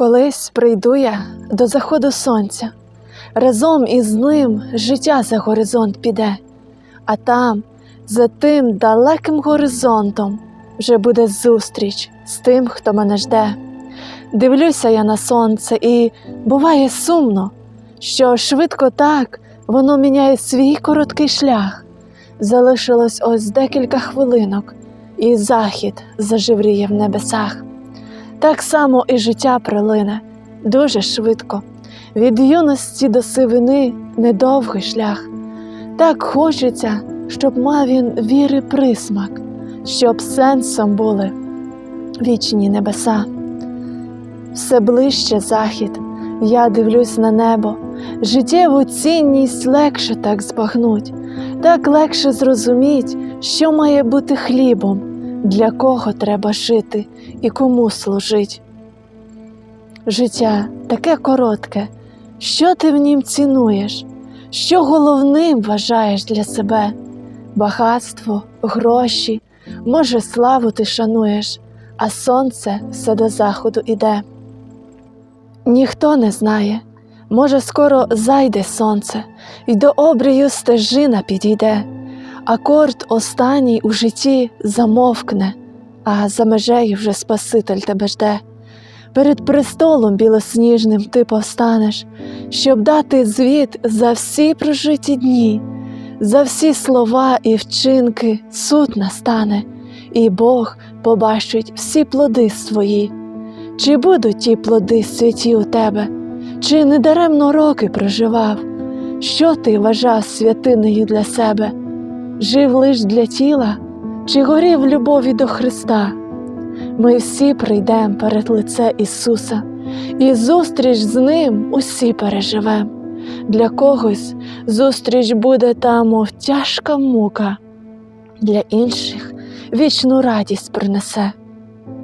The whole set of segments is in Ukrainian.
Колись прийду я до заходу сонця, разом із ним життя за горизонт піде, а там, за тим далеким горизонтом, вже буде зустріч з тим, хто мене жде. Дивлюся я на сонце, і буває сумно, що швидко так воно міняє свій короткий шлях. Залишилось ось декілька хвилинок, і захід зажевріє в небесах. Так само і життя пролине дуже швидко. Від юності до сивини недовгий шлях. Так хочеться, щоб мав він віри присмак, щоб сенсом були вічні небеса. Все ближче захід, я дивлюсь на небо, життєву цінність легше так збагнуть, так легше зрозуміть, що має бути хлібом, для кого треба жити і кому служить. Життя таке коротке, що ти в нім цінуєш, що головним вважаєш для себе? Багатство, гроші, може, славу ти шануєш, а сонце все до заходу іде. Ніхто не знає, може, скоро зайде сонце, і до обрію стежина підійде, акорд останній у житті замовкне, а за межею вже Спаситель тебе жде. Перед престолом білосніжним ти повстанеш, щоб дати звіт за всі прожиті дні, за всі слова і вчинки суд настане, і Бог побачить всі плоди свої. Чи будуть ті плоди святі у тебе, чи недаремно роки проживав? Що ти вважав святинею для себе? Жив лиш для тіла, чи горів любові до Христа? Ми всі прийдемо перед лице Ісуса, і зустріч з Ним усі переживем. Для когось зустріч буде там, мов тяжка мука, для інших вічну радість принесе.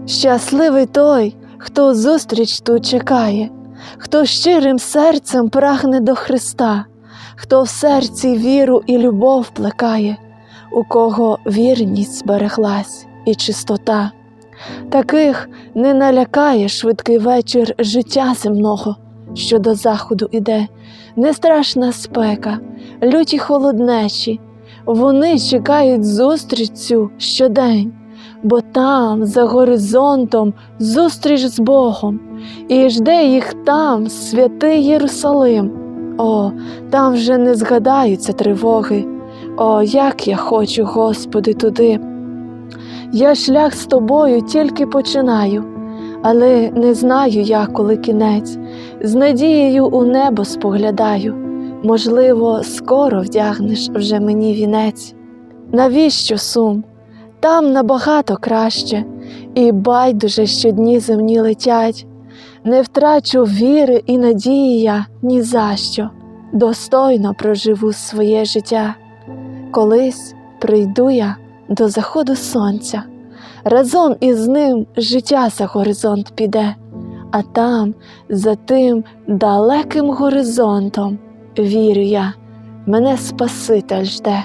Щасливий той, хто зустріч тут чекає, хто щирим серцем прагне до Христа, хто в серці віру і любов плекає, у кого вірність збереглась і чистота. Таких не налякає швидкий вечір життя земного, що до заходу іде, не страшна спека, люті холоднечі. Вони чекають зустріч цю щодень, бо там, за горизонтом, зустріч з Богом, і жде їх там святий Єрусалим. О, там вже не згадаються тривоги. О, як я хочу, Господи, туди. Я шлях з тобою тільки починаю, але не знаю я, коли кінець, з надією у небо споглядаю. Можливо, скоро вдягнеш вже мені вінець. Навіщо сум? Там набагато краще, і байдуже щодні земні летять. Не втрачу віри і надії я ні за що, достойно проживу своє життя. Колись прийду я до заходу сонця, разом із ним життя за горизонт піде, а там, за тим далеким горизонтом, вірю я, мене Спаситель жде.